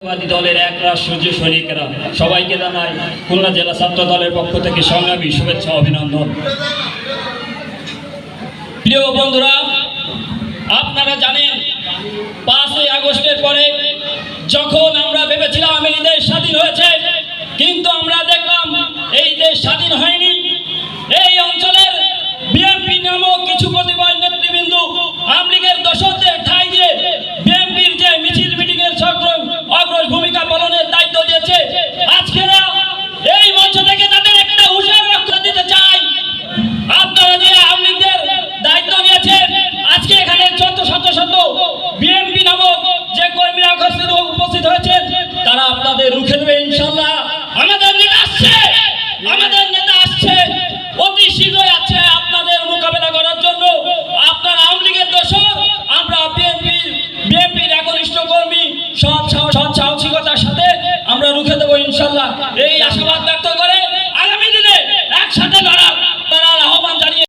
জাতীয়তাবাদী দলের এক সূর্য সবাইকে জানাই খুলনা জেলা ছাত্র দলের পক্ষ থেকে সংগ্রামী শুভেচ্ছা অভিনন্দন। প্রিয় বন্ধুরা, আপনারা জানেন, পাঁচই আগস্টের পরে যখন আমরা ভেবেছিলাম এই দেশ স্বাধীন হয়েছে, কিন্তু আমরা দেখলাম এই দেশ স্বাধীন হয়নি। আপনাদের রুখে দেবে ইনশাল্লাহ। আমাদের নেতা আসছে। আমাদের নেতা আসছে। অতি শীঘ্রই আছে আপনাদের মোকাবেলা করার জন্য। আপনার আওয়ামী লীগের দোষর, আমরা বিএনপি, বিএনপির একনিষ্ঠ কর্মী সাহস- সৎ সাহসিকতার সাথে আমরা রুখে দেবো ইনশাল্লাহ। এই আশীর্বাদ ব্যক্ত